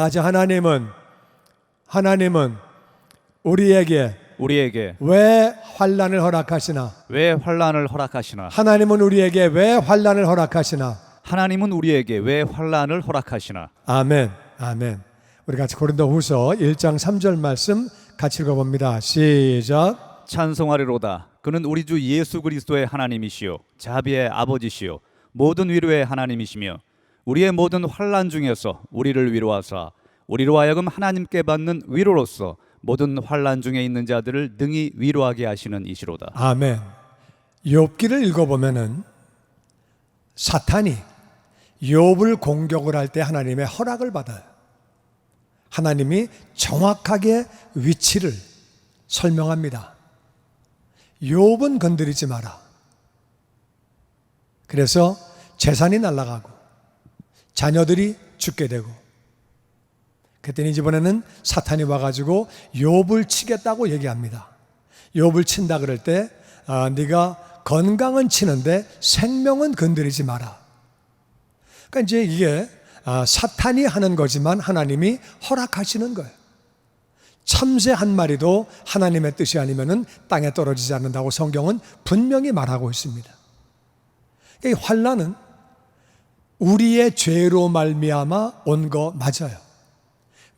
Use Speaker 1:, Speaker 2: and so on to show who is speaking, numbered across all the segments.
Speaker 1: 다 같이 하나님은 하나님은 우리에게
Speaker 2: 우리에게
Speaker 1: 왜 환란을 허락하시나?
Speaker 2: 왜 환란을 허락하시나?
Speaker 1: 하나님은 우리에게 왜 환란을 허락하시나?
Speaker 2: 하나님은 우리에게 왜 환란을 허락하시나?
Speaker 1: 아멘. 아멘. 우리 같이 고린도후서 1장 3절 말씀 같이 읽어 봅니다. 시작.
Speaker 2: 찬송하리로다. 그는 우리 주 예수 그리스도의 하나님이시요 자비의 아버지시요 모든 위로의 하나님이시며 우리의 모든 환란 중에서 우리를 위로하사 우리로 하여금 하나님께 받는 위로로서 모든 환란 중에 있는 자들을 능히 위로하게 하시는 이시로다.
Speaker 1: 아멘. 욥기를 읽어 보면은 사탄이 욥을 공격을 할 때 하나님의 허락을 받아요. 하나님이 정확하게 위치를 설명합니다. 욥은 건드리지 마라. 그래서 재산이 날아가고 자녀들이 죽게 되고 그랬더니 이번에는 사탄이 와가지고 욥을 치겠다고 얘기합니다. 욥을 친다 그럴 때 아, 네가 건강은 치는데 생명은 건드리지 마라. 그러니까 이제 이게 아, 사탄이 하는 거지만 하나님이 허락하시는 거예요. 참새 한 마리도 하나님의 뜻이 아니면은 땅에 떨어지지 않는다고 성경은 분명히 말하고 있습니다. 이 환란은 우리의 죄로 말미암아 온 거 맞아요.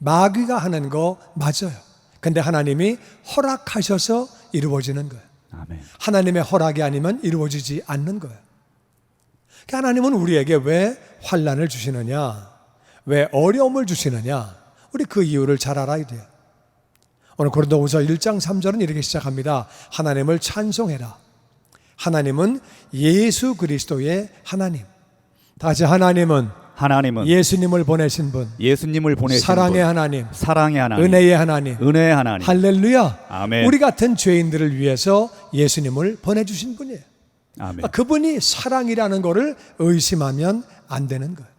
Speaker 1: 마귀가 하는 거 맞아요. 근데 하나님이 허락하셔서 이루어지는 거예요.
Speaker 2: 아멘.
Speaker 1: 하나님의 허락이 아니면 이루어지지 않는 거예요. 그러니까 하나님은 우리에게 왜 환란을 주시느냐? 왜 어려움을 주시느냐? 우리 그 이유를 잘 알아야 돼요. 오늘 고린도후서 1장 3절은 이렇게 시작합니다. 하나님을 찬송해라. 하나님은 예수 그리스도의 하나님. 다 같이 하나님은
Speaker 2: 하나님은
Speaker 1: 예수님을 보내신 분,
Speaker 2: 예수님을 보내신
Speaker 1: 사랑의
Speaker 2: 분,
Speaker 1: 하나님,
Speaker 2: 사랑의 하나님,
Speaker 1: 은혜의 하나님,
Speaker 2: 은혜의 하나님.
Speaker 1: 할렐루야.
Speaker 2: 아멘.
Speaker 1: 우리 같은 죄인들을 위해서 예수님을 보내주신 분이에요.
Speaker 2: 아멘.
Speaker 1: 그분이 사랑이라는 것을 의심하면 안 되는 거예요.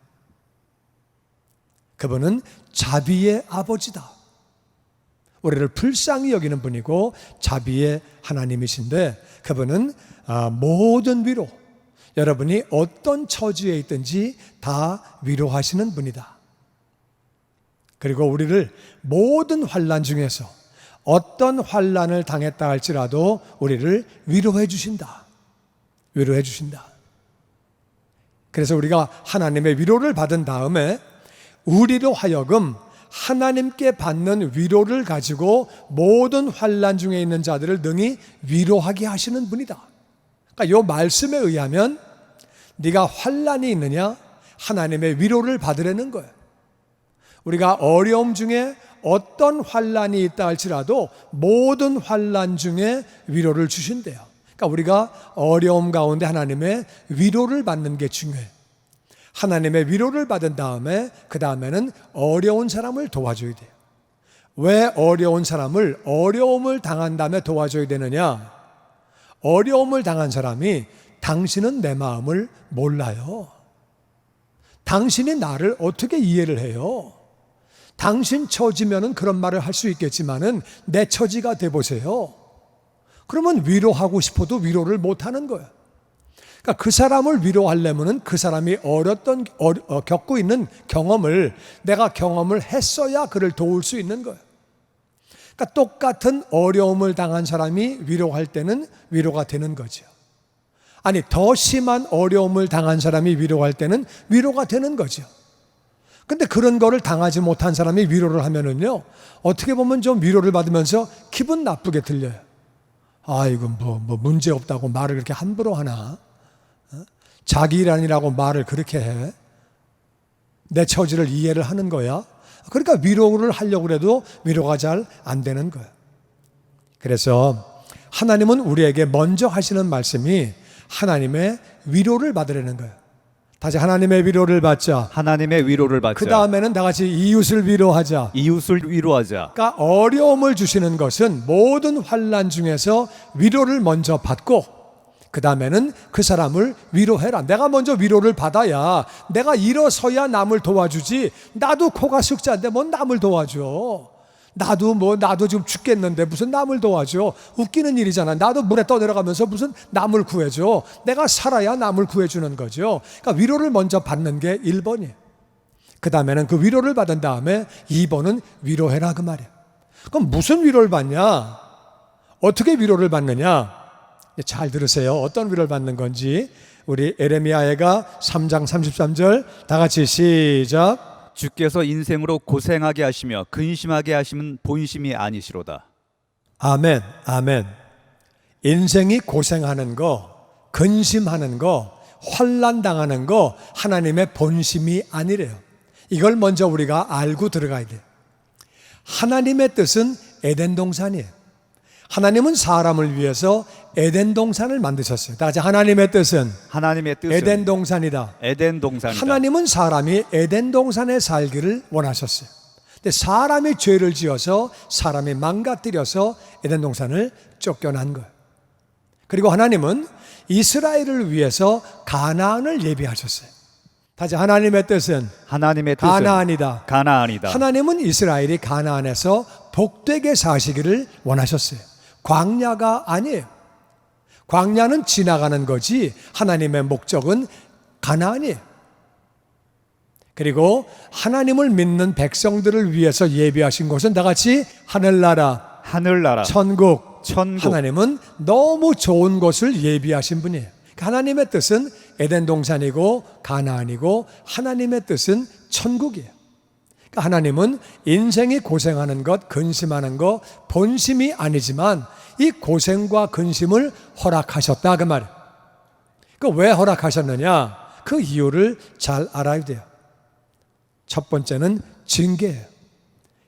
Speaker 1: 그분은 자비의 아버지다. 우리를 불쌍히 여기는 분이고 자비의 하나님이신데 그분은 아, 모든 위로 여러분이 어떤 처지에 있든지 다 위로하시는 분이다. 그리고 우리를 모든 환란 중에서 어떤 환란을 당했다 할지라도 우리를 위로해 주신다. 위로해 주신다. 그래서 우리가 하나님의 위로를 받은 다음에 우리로 하여금 하나님께 받는 위로를 가지고 모든 환란 중에 있는 자들을 능히 위로하게 하시는 분이다. 그러니까 이 말씀에 의하면 네가 환란이 있느냐 하나님의 위로를 받으려는 거예요. 우리가 어려움 중에 어떤 환란이 있다 할지라도 모든 환란 중에 위로를 주신대요. 그러니까 우리가 어려움 가운데 하나님의 위로를 받는 게 중요해요. 하나님의 위로를 받은 다음에 그 다음에는 어려운 사람을 도와줘야 돼요. 왜 어려운 사람을 어려움을 당한 다음에 도와줘야 되느냐? 어려움을 당한 사람이 당신은 내 마음을 몰라요. 당신이 나를 어떻게 이해를 해요? 당신 처지면은 그런 말을 할 수 있겠지만은 내 처지가 돼 보세요. 그러면 위로하고 싶어도 위로를 못 하는 거예요. 그러니까 그 사람을 위로하려면은 그 사람이 어렸던 어, 어, 겪고 있는 경험을 내가 경험을 했어야 그를 도울 수 있는 거예요. 그러니까 똑같은 어려움을 당한 사람이 위로할 때는 위로가 되는 거죠. 아니 더 심한 어려움을 당한 사람이 위로할 때는 위로가 되는 거죠. 근데 그런 거를 당하지 못한 사람이 위로를 하면은요, 어떻게 보면 좀 위로를 받으면서 기분 나쁘게 들려요. 아, 이건 뭐, 뭐 문제 없다고 말을 그렇게 함부로 하나? 어? 자기 일 아니라고 말을 그렇게 해? 내 처지를 이해를 하는 거야? 그러니까 위로를 하려고 해도 위로가 잘 안 되는 거예요. 그래서 하나님은 우리에게 먼저 하시는 말씀이 하나님의 위로를 받으려는 거예요. 다시 하나님의 위로를 받자.
Speaker 2: 하나님의 위로를 받자.
Speaker 1: 그 다음에는 다 같이 이웃을 위로하자.
Speaker 2: 이웃을 위로하자.
Speaker 1: 그러니까 어려움을 주시는 것은 모든 환란 중에서 위로를 먼저 받고 그 다음에는 그 사람을 위로해라. 내가 먼저 위로를 받아야 내가 일어서야 남을 도와주지. 나도 코가 숙자인데 뭔 남을 도와줘. 나도 뭐 나도 지금 죽겠는데 무슨 남을 도와줘. 웃기는 일이잖아. 나도 물에 떠내려가면서 무슨 남을 구해줘. 내가 살아야 남을 구해주는 거죠. 그러니까 위로를 먼저 받는 게 1번이에요. 그 다음에는 그 위로를 받은 다음에 2번은 위로해라 그 말이에요. 그럼 무슨 위로를 받냐? 어떻게 위로를 받느냐? 잘 들으세요. 어떤 위로를 받는 건지 우리 에레미야가 3장 33절 다 같이 시작.
Speaker 2: 주께서 인생으로 고생하게 하시며 근심하게 하시면 본심이 아니시로다.
Speaker 1: 아멘, 아멘. 인생이 고생하는 거, 근심하는 거, 환란 당하는 거 하나님의 본심이 아니래요. 이걸 먼저 우리가 알고 들어가야 돼요. 하나님의 뜻은 에덴 동산이에요. 하나님은 사람을 위해서 에덴 동산을 만드셨어요. 다 같이 하나님의 뜻은
Speaker 2: 하나님의 뜻은
Speaker 1: 에덴 동산이다.
Speaker 2: 에덴 동산이다.
Speaker 1: 하나님은 사람이 에덴 동산에 살기를 원하셨어요. 근데 사람이 죄를 지어서 사람이 망가뜨려서 에덴 동산을 쫓겨난 거예요. 그리고 하나님은 이스라엘을 위해서 가나안을 예비하셨어요. 다시 하나님의 뜻은
Speaker 2: 하나님의 뜻은
Speaker 1: 가나안이다.
Speaker 2: 가나안이다.
Speaker 1: 하나님은 이스라엘이 가나안에서 복되게 사시기를 원하셨어요. 광야가 아니에요. 광야는 지나가는 거지 하나님의 목적은 가나안이에요. 그리고 하나님을 믿는 백성들을 위해서 예비하신 곳은 다 같이 하늘나라,
Speaker 2: 하늘나라,
Speaker 1: 천국.
Speaker 2: 천국.
Speaker 1: 하나님은 너무 좋은 곳을 예비하신 분이에요. 그러니까 하나님의 뜻은 에덴 동산이고 가나안이고 하나님의 뜻은 천국이에요. 하나님은 인생이 고생하는 것, 근심하는 것 본심이 아니지만 이 고생과 근심을 허락하셨다 그 말이에요. 그왜 허락하셨느냐? 그 이유를 잘 알아야 돼요. 첫 번째는 징계예요.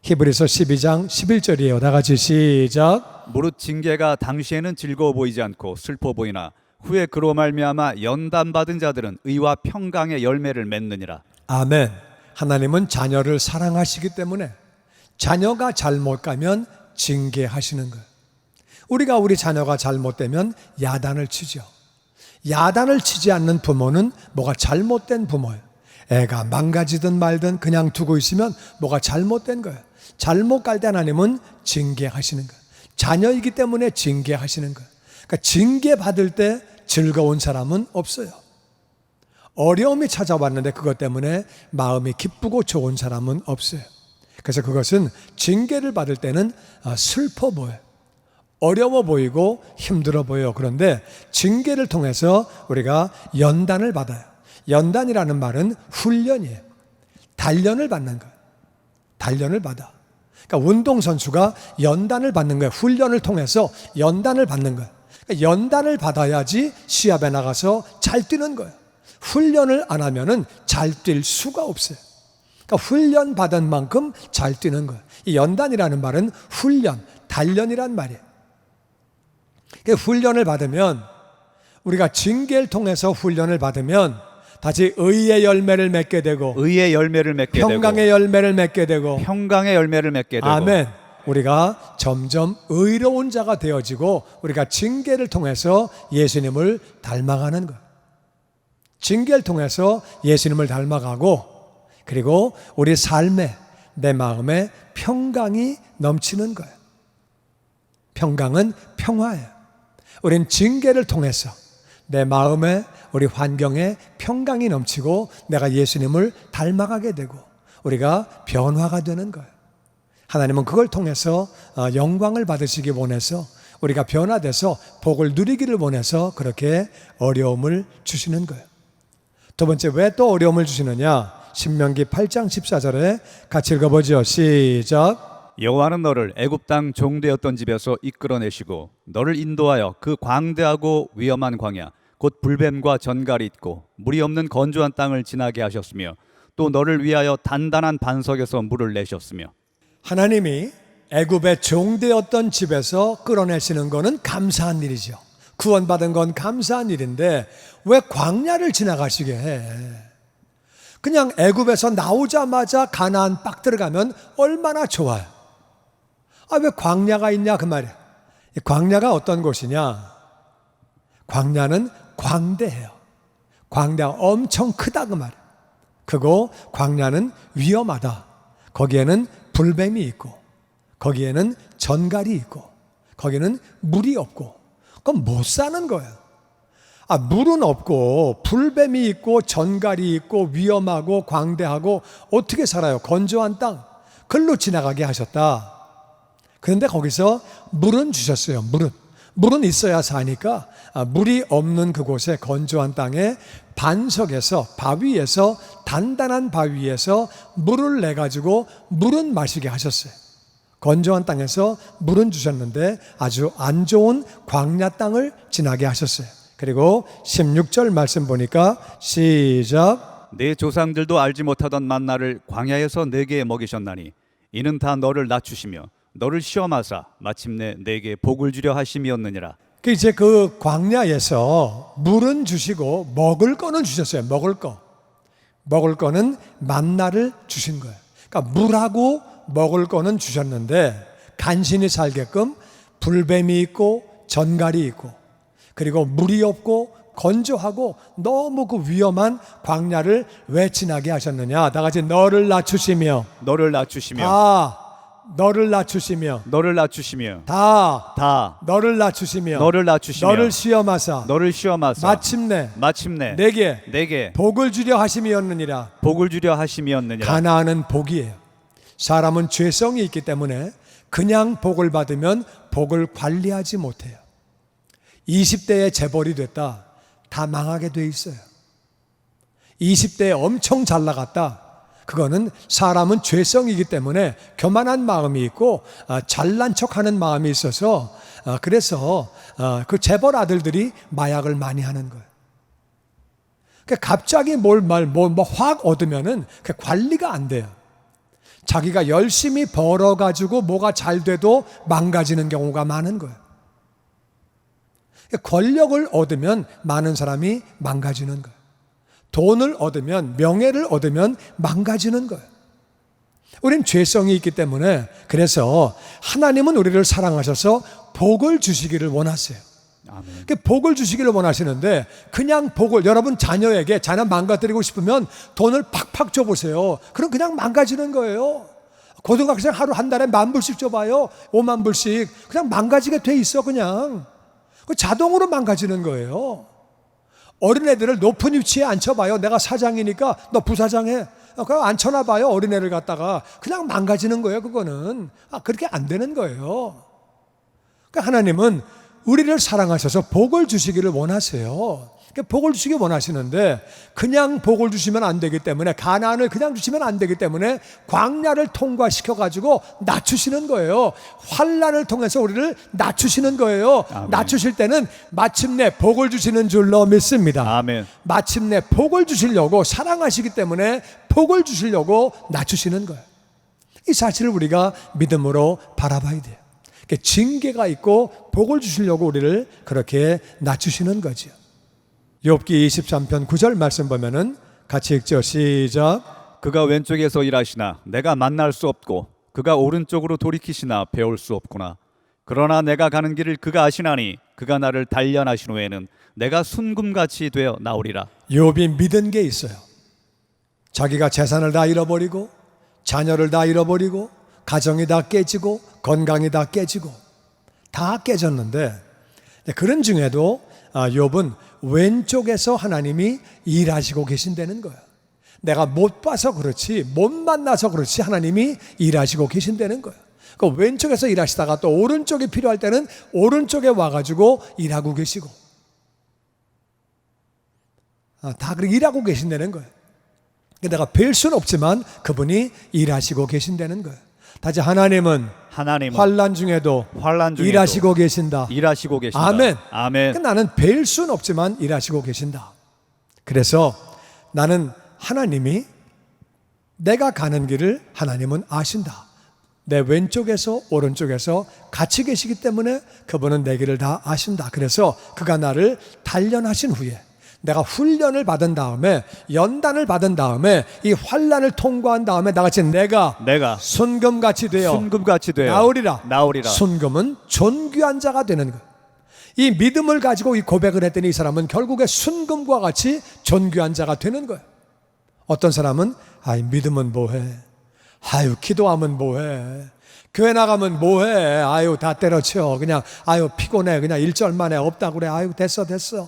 Speaker 1: 히브리서 12장 11절이에요. 다 같이 시작.
Speaker 2: 무릇 징계가 당시에는 즐거워 보이지 않고 슬퍼 보이나 후에 그로 말미암아 연단 받은 자들은 의와 평강의 열매를 맺느니라.
Speaker 1: 아멘. 하나님은 자녀를 사랑하시기 때문에 자녀가 잘못 가면 징계하시는 거예요. 우리가 우리 자녀가 잘못되면 야단을 치죠. 야단을 치지 않는 부모는 뭐가 잘못된 부모예요. 애가 망가지든 말든 그냥 두고 있으면 뭐가 잘못된 거예요. 잘못 갈 때 하나님은 징계하시는 거예요. 자녀이기 때문에 징계하시는 거예요. 그러니까 징계 받을 때 즐거운 사람은 없어요. 어려움이 찾아왔는데 그것 때문에 마음이 기쁘고 좋은 사람은 없어요. 그래서 그것은 징계를 받을 때는 아, 슬퍼 보여요. 어려워 보이고 힘들어 보여요. 그런데 징계를 통해서 우리가 연단을 받아요. 연단이라는 말은 훈련이에요. 단련을 받는 거예요. 단련을 받아. 그러니까 운동선수가 연단을 받는 거예요. 훈련을 통해서 연단을 받는 거예요. 그러니까 연단을 받아야지 시합에 나가서 잘 뛰는 거예요. 훈련을 안 하면은 잘 뛸 수가 없어요. 그러니까 훈련 받은 만큼 잘 뛰는 거예요. 이 연단이라는 말은 훈련, 단련이란 말이에요. 그 훈련을 받으면 우리가 징계를 통해서 훈련을 받으면 다시 의의 열매를 맺게 되고
Speaker 2: 의의 열매를 맺게
Speaker 1: 평강의 열매를 맺게 되고
Speaker 2: 되고 평강의 열매를 맺게 되고
Speaker 1: 아멘. 우리가 점점 의로운 자가 되어지고 우리가 징계를 통해서 예수님을 닮아가는 것. 징계를 통해서 예수님을 닮아가고 그리고 우리 삶에 내 마음에 평강이 넘치는 거예요. 평강은 평화예요. 우린 징계를 통해서 내 마음에 우리 환경에 평강이 넘치고 내가 예수님을 닮아가게 되고 우리가 변화가 되는 거예요. 하나님은 그걸 통해서 어, 영광을 받으시기 원해서 우리가 변화돼서 복을 누리기를 원해서 그렇게 어려움을 주시는 거예요. 두 번째 왜 또 어려움을 주시느냐? 신명기 8장 14절에 같이 읽어보죠. 시작.
Speaker 2: 여호와는 너를 애굽 땅 종되었던 집에서 이끌어내시고 너를 인도하여 그 광대하고 위험한 광야 곧 불뱀과 전갈이 있고 물이 없는 건조한 땅을 지나게 하셨으며 또 너를 위하여 단단한 반석에서 물을 내셨으며
Speaker 1: 하나님이 애굽의 종되었던 집에서 끌어내시는 것은 감사한 일이죠. 구원받은 건 감사한 일인데 왜 광야를 지나가시게 해? 그냥 애굽에서 나오자마자 가나안 빡 들어가면 얼마나 좋아요. 아 왜 광야가 있냐 그 말이야. 이 광야가 어떤 곳이냐? 광야는 광대해요. 광야가 엄청 크다 그 말이야. 그거 광야는 위험하다. 거기에는 불뱀이 있고 거기에는 전갈이 있고 거기는 물이 없고 그럼 못 사는 거예요. 아, 물은 없고 불뱀이 있고 전갈이 있고 위험하고 광대하고 어떻게 살아요? 건조한 땅. 글로 지나가게 하셨다. 그런데 거기서 물은 주셨어요. 물은. 물은 있어야 사니까 아, 물이 없는 그곳에 건조한 땅에 반석에서 바위에서 단단한 바위에서 물을 내 가지고 물은 마시게 하셨어요. 건조한 땅에서 물은 주셨는데 아주 안 좋은 광야 땅을 지나게 하셨어요. 그리고 16절 말씀 보니까 시작
Speaker 2: 내 조상들도 알지 못하던 만나를 광야에서 내게 먹이셨나니 이는 다 너를 낮추시며 너를 시험하사 마침내 내게 복을 주려 하심이었느니라.
Speaker 1: 그 이제 그 광야에서 물은 주시고 먹을 거는 주셨어요. 먹을 거. 먹을 거는 만나를 주신 거예요. 그러니까 물하고 먹을 거는 주셨는데 간신히 살게끔 불뱀이 있고 전갈이 있고 그리고 물이 없고 건조하고 너무 그 위험한 광야를 왜 지나게 하셨느냐? 다 같이 너를 낮추시며.
Speaker 2: 너를 낮추시며.
Speaker 1: 다 너를 낮추시며.
Speaker 2: 너를 낮추시며.
Speaker 1: 다
Speaker 2: 다
Speaker 1: 너를 낮추시며.
Speaker 2: 너를 낮추시며.
Speaker 1: 너를 시험하사.
Speaker 2: 너를 시험하사.
Speaker 1: 마침내.
Speaker 2: 마침내.
Speaker 1: 내게.
Speaker 2: 내게.
Speaker 1: 복을 주려 하심이었느니라.
Speaker 2: 복을 주려 하심이었느니라.
Speaker 1: 가나안은 복이에요. 사람은 죄성이 있기 때문에 그냥 복을 받으면 복을 관리하지 못해요. 20대에 재벌이 됐다. 다 망하게 돼 있어요. 20대에 엄청 잘 나갔다. 그거는 사람은 죄성이기 때문에 교만한 마음이 있고 아, 잘난 척하는 마음이 있어서 아, 그래서 아, 그 재벌 아들들이 마약을 많이 하는 거예요. 그러니까 갑자기 뭘 말뭐확 얻으면은 그 관리가 안 돼요. 자기가 열심히 벌어 가지고 뭐가 잘 돼도 망가지는 경우가 많은 거예요. 권력을 얻으면 많은 사람이 망가지는 거예요. 돈을 얻으면 명예를 얻으면 망가지는 거예요. 우린 죄성이 있기 때문에 그래서 하나님은 우리를 사랑하셔서 복을 주시기를 원하세요.
Speaker 2: 아멘.
Speaker 1: 그 복을 주시기를 원하시는데 그냥 복을 여러분 자녀에게 자녀 망가뜨리고 싶으면 돈을 팍팍 줘보세요. 그럼 그냥 망가지는 거예요. 고등학생 하루 한 달에 만 불씩 줘봐요. 오만 불씩 그냥 망가지게 돼 있어 그냥. 그 자동으로 망가지는 거예요. 어린애들을 높은 위치에 앉혀봐요. 내가 사장이니까 너 부사장해. 그거 앉혀놔봐요. 어린애를 갖다가 그냥 망가지는 거예요. 그거는 아 그렇게 안 되는 거예요. 그러니까 하나님은 우리를 사랑하셔서 복을 주시기를 원하세요. 그러니까 복을 주시기 원하시는데 그냥 복을 주시면 안 되기 때문에 가난을 그냥 주시면 안 되기 때문에 광야를 통과시켜 가지고 낮추시는 거예요. 환란을 통해서 우리를 낮추시는 거예요.
Speaker 2: 아멘.
Speaker 1: 낮추실 때는 마침내 복을 주시는 줄로 믿습니다.
Speaker 2: 아멘.
Speaker 1: 마침내 복을 주시려고 사랑하시기 때문에 복을 주시려고 낮추시는 거예요. 이 사실을 우리가 믿음으로 바라봐야 돼요. 그러니까 징계가 있고 복을 주시려고 우리를 그렇게 낮추시는 거죠. 욥기 23편 9절 말씀 보면은 같이 읽죠. 시작.
Speaker 2: 그가 왼쪽에서 일하시나 내가 만날 수 없고 그가 오른쪽으로 돌이키시나 배울 수 없구나. 그러나 내가 가는 길을 그가 아시나니 그가 나를 단련하신 후에는 내가 순금같이 되어 나오리라.
Speaker 1: 욥이 믿은 게 있어요. 자기가 재산을 다 잃어버리고 자녀를 다 잃어버리고 가정이 다 깨지고 건강이 다 깨지고 다 깨졌는데 그런 중에도 아, 욥은 왼쪽에서 하나님이 일하시고 계신다는 거예요. 내가 못 봐서 그렇지 못 만나서 그렇지 하나님이 일하시고 계신다는 거예요. 그 왼쪽에서 일하시다가 또 오른쪽이 필요할 때는 오른쪽에 와가지고 일하고 계시고 아, 다 그렇게 일하고 계신다는 거예요. 내가 뵐 수는 없지만 그분이 일하시고 계신다는 거예요. 다시 하나님은
Speaker 2: 하나님은
Speaker 1: 환란 중에도
Speaker 2: 환란 중에도
Speaker 1: 일하시고 계신다.
Speaker 2: 일하시고 계신다.
Speaker 1: 아멘.
Speaker 2: 아멘.
Speaker 1: 그러니까 나는 뵐 수는 없지만 일하시고 계신다. 그래서 나는 하나님이 내가 가는 길을 하나님은 아신다. 내 왼쪽에서 오른쪽에서 같이 계시기 때문에 그분은 내 길을 다 아신다. 그래서 그가 나를 단련하신 후에 내가 훈련을 받은 다음에 연단을 받은 다음에 이 환란을 통과한 다음에 나같이 내가
Speaker 2: 내가
Speaker 1: 순금같이 되어
Speaker 2: 순금같이 되어
Speaker 1: 나오리라.
Speaker 2: 나오리라.
Speaker 1: 순금은 존귀한 자가 되는 것. 이 믿음을 가지고 이 고백을 했더니 이 사람은 결국에 순금과 같이 존귀한 자가 되는 거예요. 어떤 사람은 아이 믿음은 뭐해? 아유 기도하면 뭐해? 교회 나가면 뭐해? 아유 다 때려쳐. 그냥 아유 피곤해. 그냥 일절 만에 없다 그래. 아유 됐어 됐어.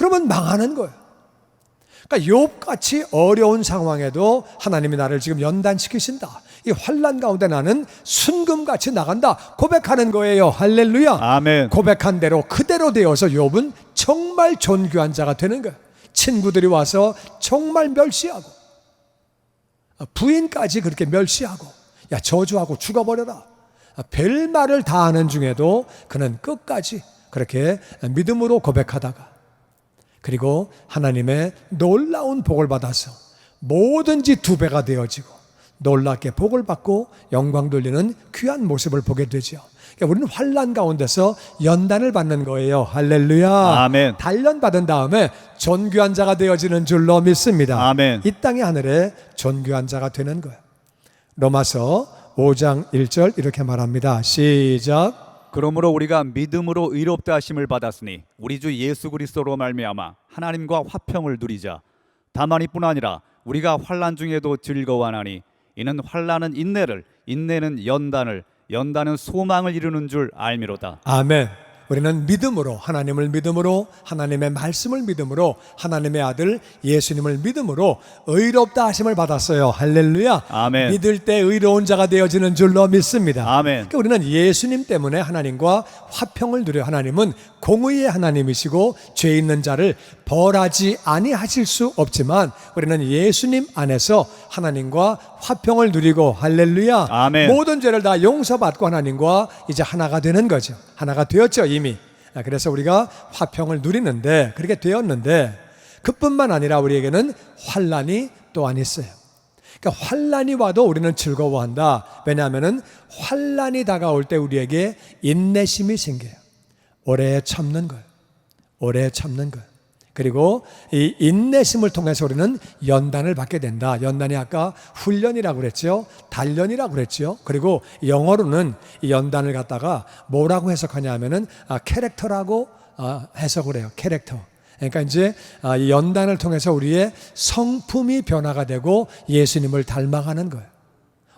Speaker 1: 그러면 망하는 거예요. 그러니까 욥같이 어려운 상황에도 하나님이 나를 지금 연단시키신다. 이 환란 가운데 나는 순금같이 나간다. 고백하는 거예요. 할렐루야.
Speaker 2: 아멘.
Speaker 1: 고백한 대로 그대로 되어서 욥은 정말 존귀한 자가 되는 거예요. 친구들이 와서 정말 멸시하고 부인까지 그렇게 멸시하고 야 저주하고 죽어버려라. 별 말을 다 하는 중에도 그는 끝까지 그렇게 믿음으로 고백하다가 그리고 하나님의 놀라운 복을 받아서 뭐든지 두 배가 되어지고 놀랍게 복을 받고 영광 돌리는 귀한 모습을 보게 되죠. 그러니까 우리는 환란 가운데서 연단을 받는 거예요. 할렐루야.
Speaker 2: 아멘.
Speaker 1: 단련 받은 다음에 존귀한 자가 되어지는 줄로 믿습니다.
Speaker 2: 아멘.
Speaker 1: 이 땅의 하늘에 존귀한 자가 되는 거예요. 로마서 5장 1절 이렇게 말합니다. 시작.
Speaker 2: 그러므로 우리가 믿음으로 의롭다 하심을 받았으니 우리 주 예수 그리스도로 말미암아 하나님과 화평을 누리자. 다만 이뿐 아니라 우리가 환란 중에도 즐거워하나니 이는 환란은 인내를 인내는 연단을 연단은 소망을 이루는 줄 알미로다.
Speaker 1: 아멘. 우리는 믿음으로 하나님을 믿음으로 하나님의 말씀을 믿음으로 하나님의 아들 예수님을 믿음으로 의롭다 하심을 받았어요. 할렐루야.
Speaker 2: 아멘.
Speaker 1: 믿을 때 의로운 자가 되어지는 줄로 믿습니다.
Speaker 2: 아멘.
Speaker 1: 그러니까 우리는 예수님 때문에 하나님과 화평을 누려 하나님은 공의의 하나님이시고 죄 있는 자를 벌하지 아니하실 수 없지만 우리는 예수님 안에서 하나님과 화평을 누리고 할렐루야
Speaker 2: 아멘.
Speaker 1: 모든 죄를 다 용서받고 하나님과 이제 하나가 되는 거죠 하나가 되었죠 이미 아, 그래서 우리가 화평을 누리는데 그렇게 되었는데 그뿐만 아니라 우리에게는 환란이 또한 있어요 그러니까 환란이 와도 우리는 즐거워한다. 왜냐하면은 환란이 다가올 때 우리에게 인내심이 생겨요. 오래 참는 걸, 오래 참는 걸. 그리고 이 인내심을 통해서 우리는 연단을 받게 된다. 연단이 아까 훈련이라고 그랬죠. 단련이라고 그랬죠. 그리고 영어로는 이 연단을 갖다가 뭐라고 해석하냐 하면은 아, 캐릭터라고 아, 해석을 해요. 캐릭터. 그러니까 이제 아, 이 연단을 통해서 우리의 성품이 변화가 되고 예수님을 닮아가는 거예요.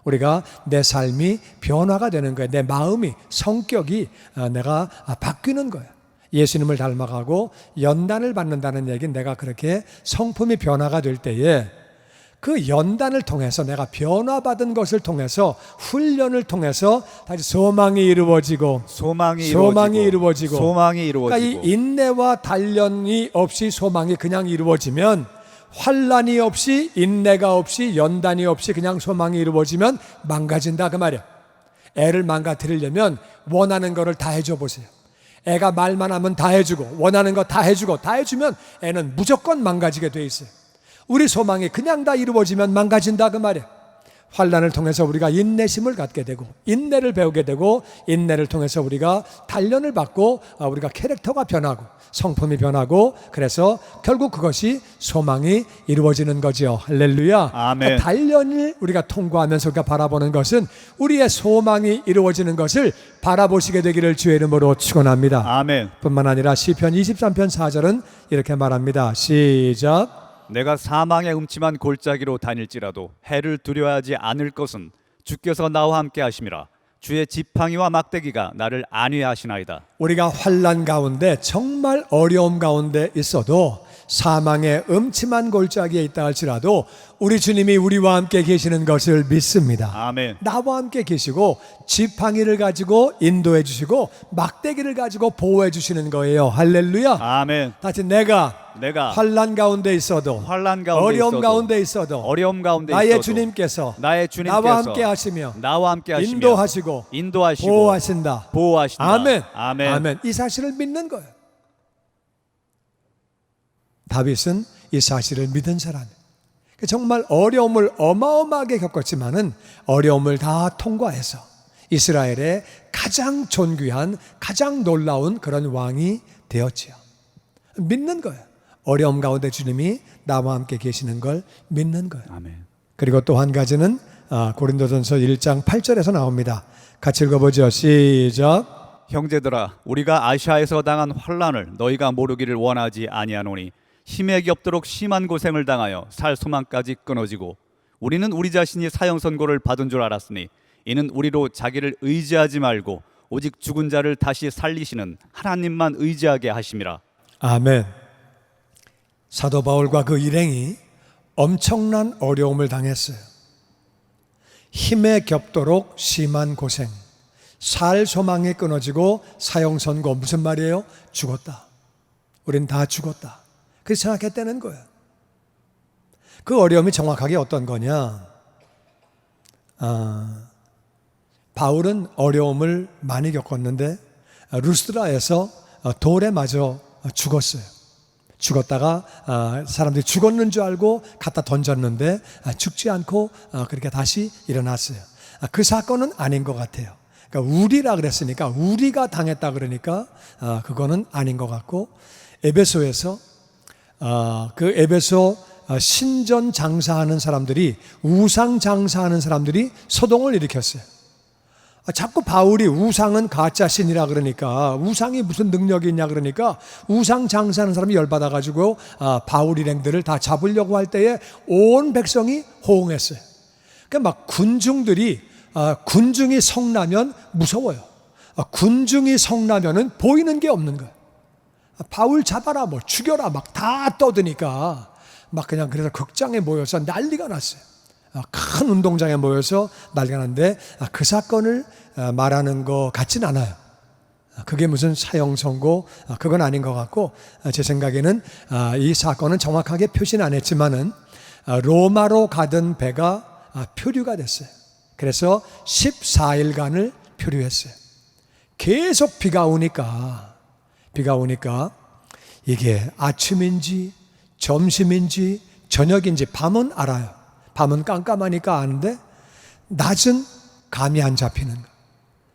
Speaker 1: 우리가 내 삶이 변화가 되는 거예요. 내 마음이 성격이 아, 내가 아, 바뀌는 거예요. 예수님을 닮아가고 연단을 받는다는 얘기는 내가 그렇게 성품이 변화가 될 때에 그 연단을 통해서 내가 변화받은 것을 통해서 훈련을 통해서 다시 소망이 이루어지고
Speaker 2: 소망이
Speaker 1: 소망이
Speaker 2: 이루어지고,
Speaker 1: 이루어지고.
Speaker 2: 소망이
Speaker 1: 그러니까
Speaker 2: 이루어지고
Speaker 1: 이 인내와 단련이 없이 소망이 그냥 이루어지면 환란이 없이 인내가 없이 연단이 없이 그냥 소망이 이루어지면 망가진다 그 말이야. 애를 망가뜨리려면 원하는 거를 다 해줘 보세요. 애가 말만 하면 다 해주고 원하는 거 다 해주고 다 해주면 애는 무조건 망가지게 돼 있어요. 우리 소망이 그냥 다 이루어지면 망가진다 그 말이야. 환란을 통해서 우리가 인내심을 갖게 되고 인내를 배우게 되고 인내를 통해서 우리가 단련을 받고 아, 우리가 캐릭터가 변하고 성품이 변하고 그래서 결국 그것이 소망이 이루어지는 거죠. 할렐루야.
Speaker 2: 아멘.
Speaker 1: 그러니까 단련을 우리가 통과하면서 우리가 바라보는 것은 우리의 소망이 이루어지는 것을 바라보시게 되기를 주의 이름으로 축원합니다.
Speaker 2: 아멘.
Speaker 1: 뿐만 아니라 시편 23편 4절은 이렇게 말합니다. 시작.
Speaker 2: 내가 사망의 음침한 골짜기로 다닐지라도 해를 두려워하지 않을 것은 주께서 나와 함께 하심이라 주의 지팡이와 막대기가 나를 안위하시나이다.
Speaker 1: 우리가 환란 가운데 정말 어려움 가운데 있어도 사망의 음침한 골짜기에 있다 할지라도 우리 주님이 우리와 함께 계시는 것을 믿습니다.
Speaker 2: 아멘.
Speaker 1: 나와 함께 계시고 지팡이를 가지고 인도해 주시고 막대기를 가지고 보호해 주시는 거예요. 할렐루야.
Speaker 2: 아멘.
Speaker 1: 다시 내가
Speaker 2: 내가
Speaker 1: 환란 가운데 있어도
Speaker 2: 환란 가운데
Speaker 1: 어려움
Speaker 2: 있어도,
Speaker 1: 가운데 있어도
Speaker 2: 어려움 가운데
Speaker 1: 나의
Speaker 2: 있어도
Speaker 1: 주님께서
Speaker 2: 나의 주님께서
Speaker 1: 나와 함께 하시며
Speaker 2: 나와 함께 하시며
Speaker 1: 인도하시고
Speaker 2: 인도하시고
Speaker 1: 보호하신다.
Speaker 2: 보호하신다.
Speaker 1: 아멘.
Speaker 2: 아멘.
Speaker 1: 아멘. 이 사실을 믿는 거예요. 다윗은 이 사실을 믿은 사람. 정말 어려움을 어마어마하게 겪었지만은 어려움을 다 통과해서 이스라엘의 가장 존귀한 가장 놀라운 그런 왕이 되었지요. 믿는 거예요. 어려움 가운데 주님이 나와 함께 계시는 걸 믿는 거예요.
Speaker 2: 아멘.
Speaker 1: 그리고 또 한 가지는 아, 고린도전서 1장 8절에서 나옵니다. 같이 읽어보죠. 시작.
Speaker 2: 형제들아 우리가 아시아에서 당한 환란을 너희가 모르기를 원하지 아니하노니 힘에 겹도록 심한 고생을 당하여 살 소망까지 끊어지고 우리는 우리 자신이 사형 선고를 받은 줄 알았으니 이는 우리로 자기를 의지하지 말고 오직 죽은 자를 다시 살리시는 하나님만 의지하게 하심이라
Speaker 1: 아멘. 사도 바울과 그 일행이 엄청난 어려움을 당했어요. 힘에 겹도록 심한 고생, 살 소망이 끊어지고 사형 선고 무슨 말이에요? 죽었다. 우린 다 죽었다. 그렇게 생각했다는 거예요. 그 어려움이 정확하게 어떤 거냐? 아, 바울은 어려움을 많이 겪었는데 루스드라에서 돌에 맞아 죽었어요. 죽었다가 아, 사람들이 죽었는 줄 알고 갖다 던졌는데 아, 죽지 않고 아, 그렇게 다시 일어났어요. 아, 그 사건은 아닌 것 같아요. 그러니까 우리라 그랬으니까 우리가 당했다 그러니까 아, 그거는 아닌 것 같고 에베소에서 아, 그 에베소 아, 신전 장사하는 사람들이 우상 장사하는 사람들이 소동을 일으켰어요. 아, 자꾸 바울이 우상은 가짜 신이라 그러니까 우상이 무슨 능력이 있냐 그러니까 우상 장사하는 사람이 열받아 가지고 아, 바울 일행들을 다 잡으려고 할 때에 온 백성이 호응했어요. 그러니까 막 군중들이 아, 군중이 성나면 무서워요. 아, 군중이 성나면은 보이는 게 없는 거예요. 아, 바울 잡아라 뭐 죽여라 막 다 떠드니까 막 그냥 그래서 극장에 모여서 난리가 났어요. 아, 큰 운동장에 모여서 난리가 났는데 아, 그 사건을 아, 말하는 것 같진 않아요. 아, 그게 무슨 사형 선고 아, 그건 아닌 것 같고 아, 제 생각에는 아, 이 사건은 정확하게 표시는 안 했지만은 아, 로마로 가던 배가 아, 표류가 됐어요. 그래서 14일간을 표류했어요. 계속 비가 오니까 비가 오니까 이게 아침인지 점심인지 저녁인지 밤은 알아요. 밤은 깜깜하니까 아는데 낮은 감이 안 잡히는 거.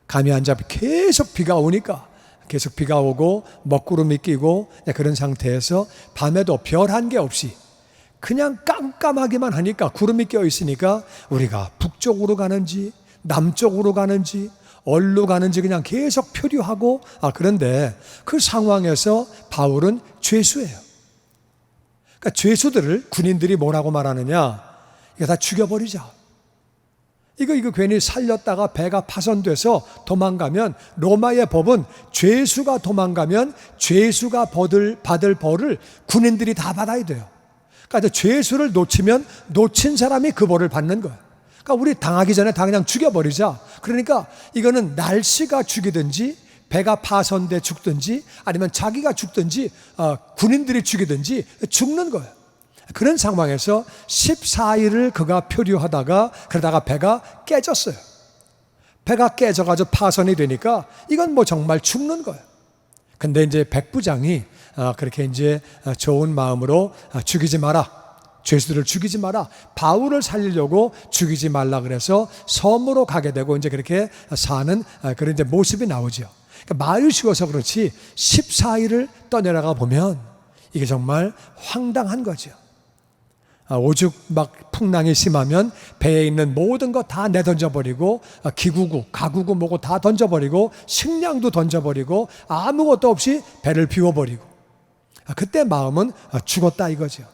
Speaker 1: 감이 안 잡히 계속 비가 오니까 계속 비가 오고 먹구름이 끼고 그런 상태에서 밤에도 별 한 개 없이 그냥 깜깜하기만 하니까 구름이 껴 있으니까 우리가 북쪽으로 가는지 남쪽으로 가는지 얼로 가는지 그냥 계속 표류하고 아 그런데 그 상황에서 바울은 죄수예요. 그러니까 죄수들을 군인들이 뭐라고 말하느냐? 이거 다 죽여버리자. 이거 이거 괜히 살렸다가 배가 파손돼서 도망가면 로마의 법은 죄수가 도망가면 죄수가 받을 받을 벌을 군인들이 다 받아야 돼요. 그러니까 죄수를 놓치면 놓친 사람이 그 벌을 받는 거예요. 그러니까 우리 당하기 전에 다 그냥 죽여버리자. 그러니까 이거는 날씨가 죽이든지 배가 파손돼 죽든지 아니면 자기가 죽든지 어, 군인들이 죽이든지 죽는 거예요. 그런 상황에서 14일을 그가 표류하다가 그러다가 배가 깨졌어요. 배가 깨져가지고 파손이 되니까 이건 뭐 정말 죽는 거예요. 근데 이제 백부장이 아, 그렇게 이제 좋은 마음으로 아, 죽이지 마라. 죄수들을 죽이지 마라. 바울을 살리려고 죽이지 말라 그래서 섬으로 가게 되고 이제 그렇게 사는 아, 그런 이제 모습이 나오죠. 그러니까 말이 쉬워서 그렇지 14일을 떠내려가 보면 이게 정말 황당한 거죠. 아, 오죽 막 풍랑이 심하면 배에 있는 모든 거다 내던져 버리고 아, 기구구, 가구구 뭐고 다 던져 버리고 식량도 던져 버리고 아무것도 없이 배를 비워 버리고 아, 그때 마음은 아, 죽었다 이거죠.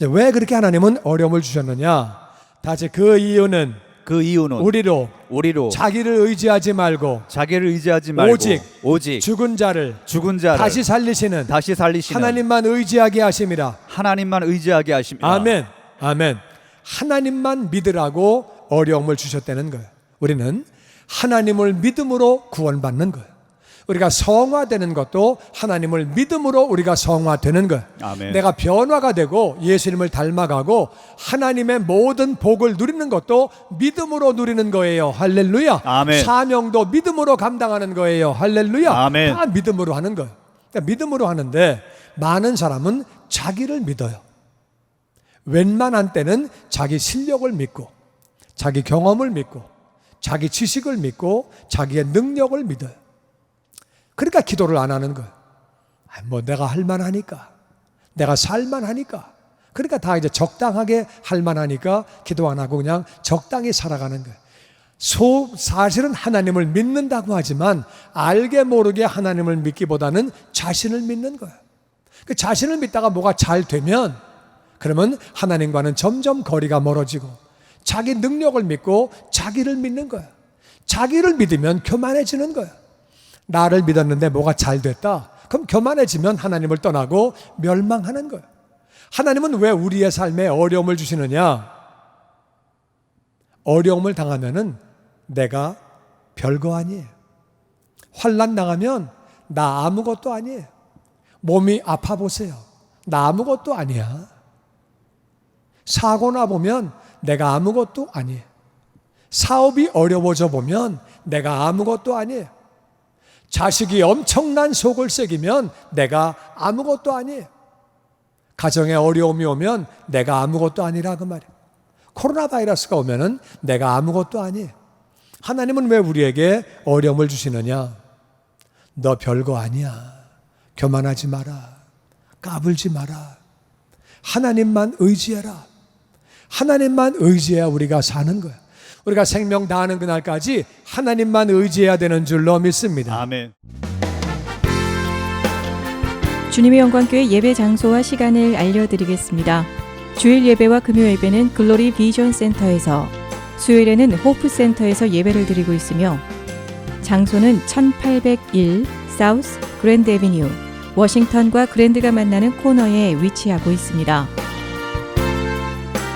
Speaker 1: 왜 그렇게 하나님은 어려움을 주셨느냐? 다시 그 이유는
Speaker 2: 그 이유는
Speaker 1: 우리로
Speaker 2: 우리로
Speaker 1: 자기를 의지하지 말고
Speaker 2: 자기를 의지하지 말고
Speaker 1: 오직
Speaker 2: 오직
Speaker 1: 죽은 자를
Speaker 2: 죽은 자를
Speaker 1: 다시 살리시는
Speaker 2: 다시 살리시는
Speaker 1: 하나님만 의지하게 하심이라.
Speaker 2: 하나님만 의지하게 하십니다.
Speaker 1: 아멘. 아멘. 하나님만 믿으라고 어려움을 주셨다는 거예요. 우리는 하나님을 믿음으로 구원받는 거예요. 우리가 성화되는 것도 하나님을 믿음으로 우리가 성화되는 거예요.
Speaker 2: 아멘.
Speaker 1: 내가 변화가 되고 예수님을 닮아가고 하나님의 모든 복을 누리는 것도 믿음으로 누리는 거예요. 할렐루야.
Speaker 2: 아멘.
Speaker 1: 사명도 믿음으로 감당하는 거예요. 할렐루야.
Speaker 2: 아멘.
Speaker 1: 다 믿음으로 하는 거예요. 그러니까 믿음으로 하는데 많은 사람은 자기를 믿어요. 웬만한 때는 자기 실력을 믿고 자기 경험을 믿고 자기 지식을 믿고 자기의 능력을 믿어요. 그러니까 기도를 안 하는 거예요. 아, 뭐 내가 할 만하니까 내가 살만하니까 그러니까 다 이제 적당하게 할 만하니까 기도 안 하고 그냥 적당히 살아가는 거예요. 소 사실은 하나님을 믿는다고 하지만 알게 모르게 하나님을 믿기보다는 자신을 믿는 거예요. 그 자신을 믿다가 뭐가 잘 되면 그러면 하나님과는 점점 거리가 멀어지고 자기 능력을 믿고 자기를 믿는 거예요. 자기를 믿으면 교만해지는 거예요. 나를 믿었는데 뭐가 잘 됐다. 그럼 교만해지면 하나님을 떠나고 멸망하는 거예요. 하나님은 왜 우리의 삶에 어려움을 주시느냐? 어려움을 당하면은 내가 별거 아니에요. 환란 당하면 나 아무것도 아니에요. 몸이 아파 보세요. 나 아무것도 아니야. 사고 나 보면 내가 아무것도 아니에요. 사업이 어려워져 보면 내가 아무것도 아니에요. 자식이 엄청난 속을 새기면 내가 아무것도 아니에요. 가정에 어려움이 오면 내가 아무것도 아니라 그 말이에요. 코로나 바이러스가 오면은 내가 아무것도 아니에요. 하나님은 왜 우리에게 어려움을 주시느냐? 너 별거 아니야. 교만하지 마라. 까불지 마라. 하나님만 의지해라. 하나님만 의지해야 우리가 사는 거야. 우리가 생명 다하는 그날까지 하나님만 의지해야 되는 줄로 믿습니다.
Speaker 2: 아멘.
Speaker 3: 주님의 영광교회 예배 장소와 시간을 알려드리겠습니다. 주일 예배와 금요 예배는 글로리 비전 센터에서, 수요일에는 호프 센터에서 예배를 드리고 있으며, 장소는 1801 사우스 그랜드 에비뉴, 워싱턴과 그랜드가 만나는 코너에 위치하고 있습니다.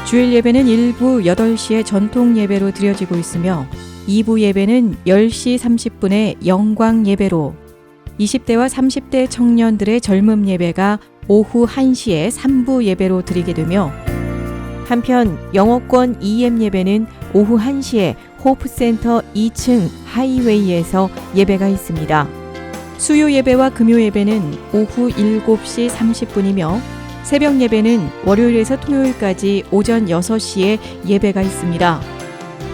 Speaker 3: 주일 예배는 일부 8시에 전통 예배로 드려지고 있으며, 2부 예배는 10시 30분에 영광 예배로 20대와 30대 청년들의 젊음 예배가 오후 1시에 3부 예배로 드리게 되며 한편 영어권 EM 예배는 오후 1시에 호프센터 2층 하이웨이에서 예배가 있습니다. 수요 예배와 금요 예배는 오후 7시 30분이며 새벽 예배는 월요일에서 토요일까지 오전 6시에 예배가 있습니다.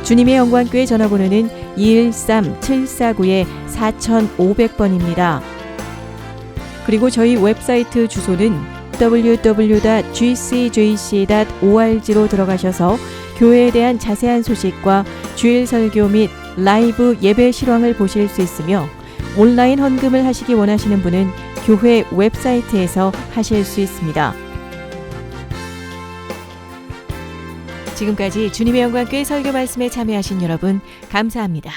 Speaker 3: 주님의 영광교회 전화번호는 213-749-4500번입니다. 그리고 저희 웹사이트 주소는 www.gcjc.org로 들어가셔서 교회에 대한 자세한 소식과 주일 설교 및 라이브 예배 실황을 보실 수 있으며 온라인 헌금을 하시기 원하시는 분은 교회 웹사이트에서 하실 수 있습니다. 지금까지 주님의 영광교회 설교 말씀에 참여하신 여러분 감사합니다.